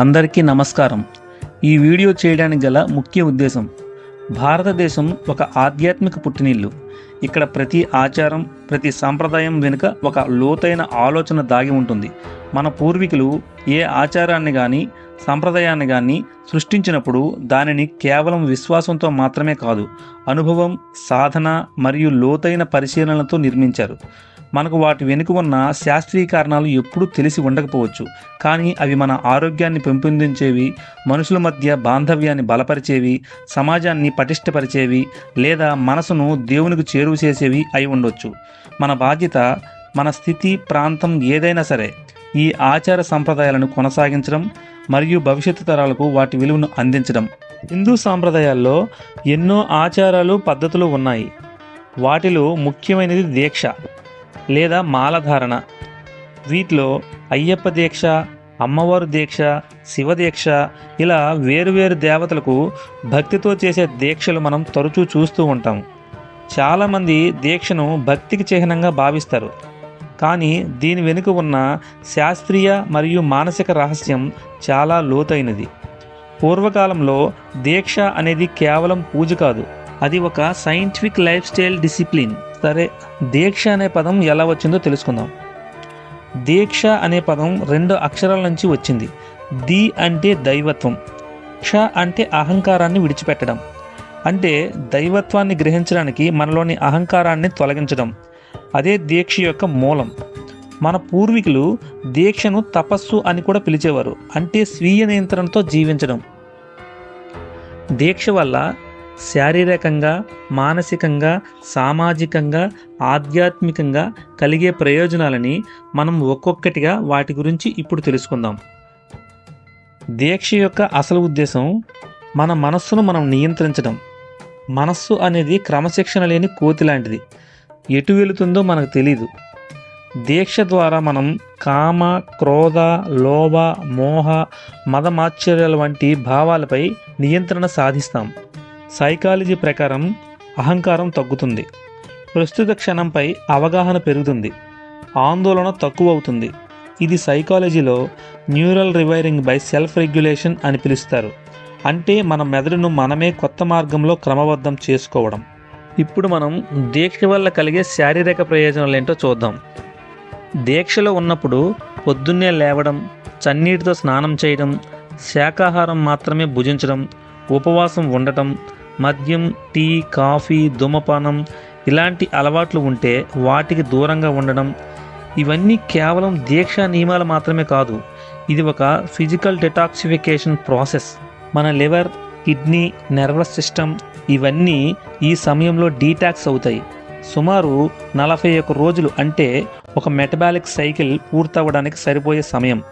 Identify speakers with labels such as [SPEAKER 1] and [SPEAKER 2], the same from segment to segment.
[SPEAKER 1] అందరికీ నమస్కారం. ఈ వీడియో చేయడానికి గల ముఖ్య ఉద్దేశం భారతదేశం ఒక ఆధ్యాత్మిక పుట్టినిల్లు. ఇక్కడ ప్రతి ఆచారం ప్రతి సాంప్రదాయం వెనుక ఒక లోతైన ఆలోచన దాగి ఉంటుంది. మన పూర్వీకులు ఏ ఆచారాన్ని కానీ సంప్రదాయాన్ని కానీ సృష్టించినప్పుడు దానిని కేవలం విశ్వాసంతో మాత్రమే కాదు అనుభవం సాధన మరియు లోతైన పరిశీలనలతో నిర్మించారు. మనకు వాటి వెనుక ఉన్న శాస్త్రీయ కారణాలు ఎప్పుడూ తెలిసి ఉండకపోవచ్చు. కానీ అవి మన ఆరోగ్యాన్ని పెంపొందించేవి మనుషుల మధ్య బాంధవ్యాన్ని బలపరిచేవి సమాజాన్ని పటిష్టపరిచేవి లేదా మనసును దేవునికి చేరువ చేసేవి అయి ఉండొచ్చు. మన బాధ్యత మన స్థితి ప్రాంతం ఏదైనా సరే ఈ ఆచార సంప్రదాయాలను కొనసాగించడం మరియు భవిష్యత్తు తరాలకు వాటి విలువను అందించడం. హిందూ సాంప్రదాయాల్లో ఎన్నో ఆచారాలు పద్ధతులు ఉన్నాయి. వాటిలో ముఖ్యమైనది దీక్ష. లేదా మాలధారణ. వీటిలో అయ్యప్ప దీక్ష అమ్మవారు దీక్ష శివదీక్ష ఇలా వేరువేరు దేవతలకు భక్తితో చేసే దీక్షలు మనం తరచూ చూస్తూ ఉంటాం. చాలామంది దీక్షను భక్తికి చిహ్నంగా భావిస్తారు. కానీ దీని వెనుక ఉన్న శాస్త్రీయ మరియు మానసిక రహస్యం చాలా లోతైనది. పూర్వకాలంలో దీక్ష అనేది కేవలం పూజ కాదు. అది ఒక సైంటిఫిక్ లైఫ్ స్టైల్ డిసిప్లిన్. సరే దీక్ష అనే పదం ఎలా వచ్చిందో తెలుసుకుందాం. దీక్ష అనే పదం రెండు అక్షరాల నుంచి వచ్చింది. ది అంటే దైవత్వం క్ష అంటే అహంకారాన్ని విడిచిపెట్టడం. అంటే దైవత్వాన్ని గ్రహించడానికి మనలోని అహంకారాన్ని తొలగించడం. అదే దీక్ష యొక్క మూలం. మన పూర్వీకులు దీక్షను తపస్సు అని కూడా పిలిచేవారు. అంటే స్వీయ నియంత్రణతో జీవించడం. దీక్ష వల్ల శారీరకంగా మానసికంగా సామాజికంగా ఆధ్యాత్మికంగా కలిగే ప్రయోజనాలని మనం ఒక్కొక్కటిగా వాటి గురించి ఇప్పుడు తెలుసుకుందాం. దీక్ష యొక్క అసలు ఉద్దేశం మన మనస్సును మనం నియంత్రించడం. మనస్సు అనేది క్రమశిక్షణ లేని కోతి లాంటిది. ఎటు వెళుతుందో మనకు తెలియదు దీక్ష ద్వారా మనం కామ క్రోధ లోభ మోహ మదమాశ్చర్యాల వంటి భావాలపై నియంత్రణ సాధిస్తాం. సైకాలజీ ప్రకారం అహంకారం తగ్గుతుంది. ప్రస్తుత క్షణంపై అవగాహన పెరుగుతుంది. ఆందోళన తక్కువ అవుతుంది ఇది సైకాలజీలో neural rewiring by self regulation అని పిలుస్తారు. అంటే మన మెదడును మనమే కొత్త మార్గంలో క్రమబద్ధం చేసుకోవడం. ఇప్పుడు మనం దీక్ష వల్ల కలిగే శారీరక ప్రయోజనాలు ఏంటో చూద్దాం. దీక్షలో ఉన్నప్పుడు పొద్దున్నే లేవడం చన్నీటితో స్నానం చేయడం శాకాహారం మాత్రమే భుజించడం ఉపవాసం ఉండటం మద్యం టీ కాఫీ ధూమపానం ఇలాంటి అలవాట్లు ఉంటే వాటికి దూరంగా ఉండడం ఇవన్నీ కేవలం దీక్షా నియమాలు మాత్రమే కాదు ఇది ఒక ఫిజికల్ డిటాక్సిఫికేషన్ ప్రాసెస్. మన లివర్ కిడ్నీ నర్వస్ సిస్టమ్ ఇవన్నీ ఈ సమయంలో డీటాక్స్ అవుతాయి. సుమారు నలభై ఒక్క రోజులు అంటే ఒక మెటబాలిక్ సైకిల్ పూర్తవడానికి సరిపోయే సమయం.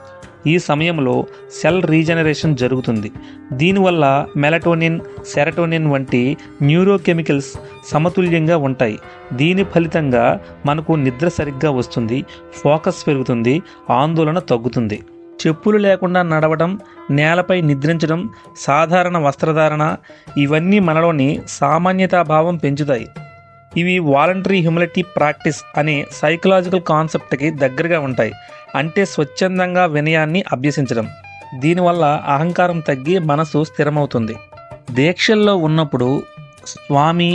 [SPEAKER 1] ఈ సమయంలో సెల్ రీజనరేషన్ జరుగుతుంది. దీనివల్ల మెలటోనిన్ సెరటోనిన్ వంటి న్యూరోకెమికల్స్ సమతుల్యంగా ఉంటాయి. దీని ఫలితంగా మనకు నిద్ర సరిగ్గా వస్తుంది ఫోకస్ పెరుగుతుంది ఆందోళన తగ్గుతుంది. చెప్పులు లేకుండా నడవడం నేలపై నిద్రించడం సాధారణ వస్త్రధారణ ఇవన్నీ మనలోని సామాన్యతాభావం పెంచుతాయి. ఇవి వాలంటరీ హ్యూమిలిటీ ప్రాక్టీస్ అనే సైకలాజికల్ కాన్సెప్ట్కి దగ్గరగా ఉంటాయి. అంటే స్వచ్ఛందంగా వినయాన్ని అభ్యసించడం. దీనివల్ల అహంకారం తగ్గి మనసు స్థిరమవుతుంది. దీక్షల్లో ఉన్నప్పుడు స్వామి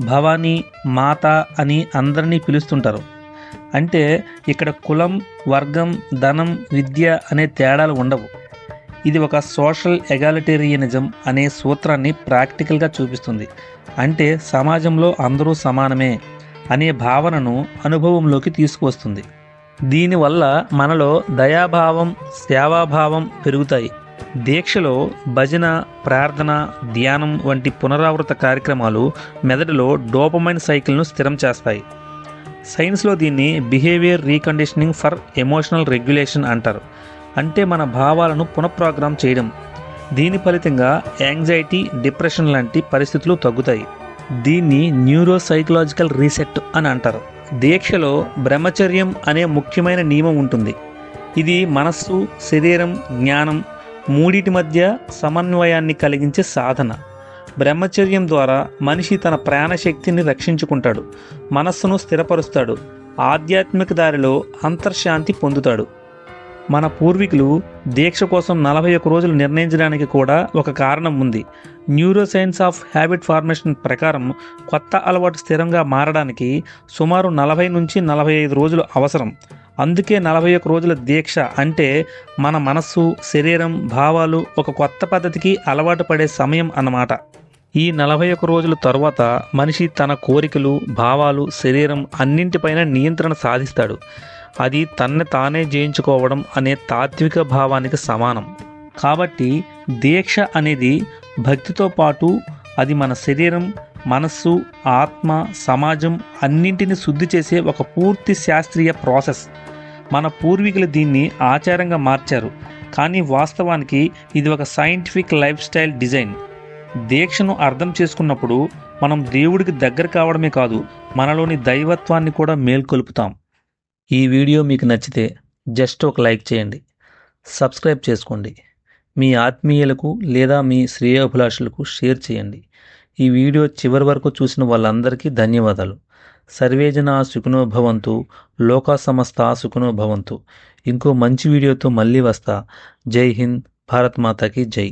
[SPEAKER 1] భవానీ మాత అని అందరినీ పిలుస్తుంటారు. అంటే ఇక్కడ కులం వర్గం ధనం విద్య అనే తేడాలు ఉండవు. ఇది ఒక సోషల్ ఎగాలిటేరియనిజం అనే సూత్రాన్ని ప్రాక్టికల్గా చూపిస్తుంది. అంటే సమాజంలో అందరూ సమానమే అనే భావనను అనుభవంలోకి తీసుకువస్తుంది. దీనివల్ల మనలో దయాభావం సేవాభావం పెరుగుతాయి. దీక్షలో భజన ప్రార్థన ధ్యానం వంటి పునరావృత కార్యక్రమాలు మెదడులో డోపమైన్ సైకిల్ను స్థిరం చేస్తాయి. సైన్స్లో దీన్ని behaviour reconditioning for emotional regulation అంటారు. అంటే మన భావాలను పునఃప్రోగ్రామ్ చేయడం. దీని ఫలితంగా యాంగ్జైటీ డిప్రెషన్ లాంటి పరిస్థితులు తగ్గుతాయి. దీన్ని న్యూరోసైకలాజికల్ రీసెట్ అని అంటారు. దీక్షలో బ్రహ్మచర్యం అనే ముఖ్యమైన నియమం ఉంటుంది. ఇది మనస్సు శరీరం జ్ఞానం మూడిటి మధ్య సమన్వయాన్ని కలిగించే సాధన. బ్రహ్మచర్యం ద్వారా మనిషి తన ప్రాణశక్తిని రక్షించుకుంటాడు. మనస్సును స్థిరపరుస్తాడు. ఆధ్యాత్మిక దారిలో అంతర్శాంతి పొందుతాడు. మన పూర్వీకులు దీక్ష కోసం నలభై ఒక్క రోజులు నిర్ణయించడానికి కూడా ఒక కారణం ఉంది. Neuroscience of habit formation ప్రకారం కొత్త అలవాటు స్థిరంగా మారడానికి సుమారు నలభై నుంచి నలభై ఐదు రోజులు అవసరం. అందుకే నలభై ఒక్క రోజుల దీక్ష అంటే మన మనస్సు శరీరం భావాలు ఒక కొత్త పద్ధతికి అలవాటు పడే సమయం అన్నమాట. ఈ నలభై ఒక్క రోజుల తర్వాత మనిషి తన కోరికలు భావాలు శరీరం అన్నింటిపైన నియంత్రణ సాధిస్తాడు. అది తన్ను తానే జయించుకోవడం అనే తాత్విక భావానికి సమానం. కాబట్టి దీక్ష అనేది భక్తితో పాటు అది మన శరీరం మనస్సు ఆత్మ సమాజం అన్నింటిని శుద్ధి చేసే ఒక పూర్తి శాస్త్రీయ ప్రాసెస్. మన పూర్వీకులు దీన్ని ఆచారంగా మార్చారు. కానీ వాస్తవానికి ఇది ఒక సైంటిఫిక్ లైఫ్ స్టైల్ డిజైన్. దీక్షను అర్థం చేసుకున్నప్పుడు మనం దేవుడికి దగ్గర కావడమే కాదు మనలోని దైవత్వాన్ని కూడా మేల్కొల్పుతాం. ఈ వీడియో మీకు నచ్చితే జస్ట్ ఒక లైక్ చేయండి. సబ్స్క్రైబ్ చేసుకోండి. మీ ఆత్మీయులకు లేదా మీ శ్రేయోభిలాషులకు షేర్ చేయండి. ఈ వీడియో చివరి వరకు చూసిన వాళ్ళందరికీ ధన్యవాదాలు. సర్వేజన సుఖనోభవంతు లోకా సమస్త సుఖనోభవంతు ఇంకో మంచి వీడియోతో మళ్ళీ వస్తా. జై హింద్ భారత్ మాతాకి జై.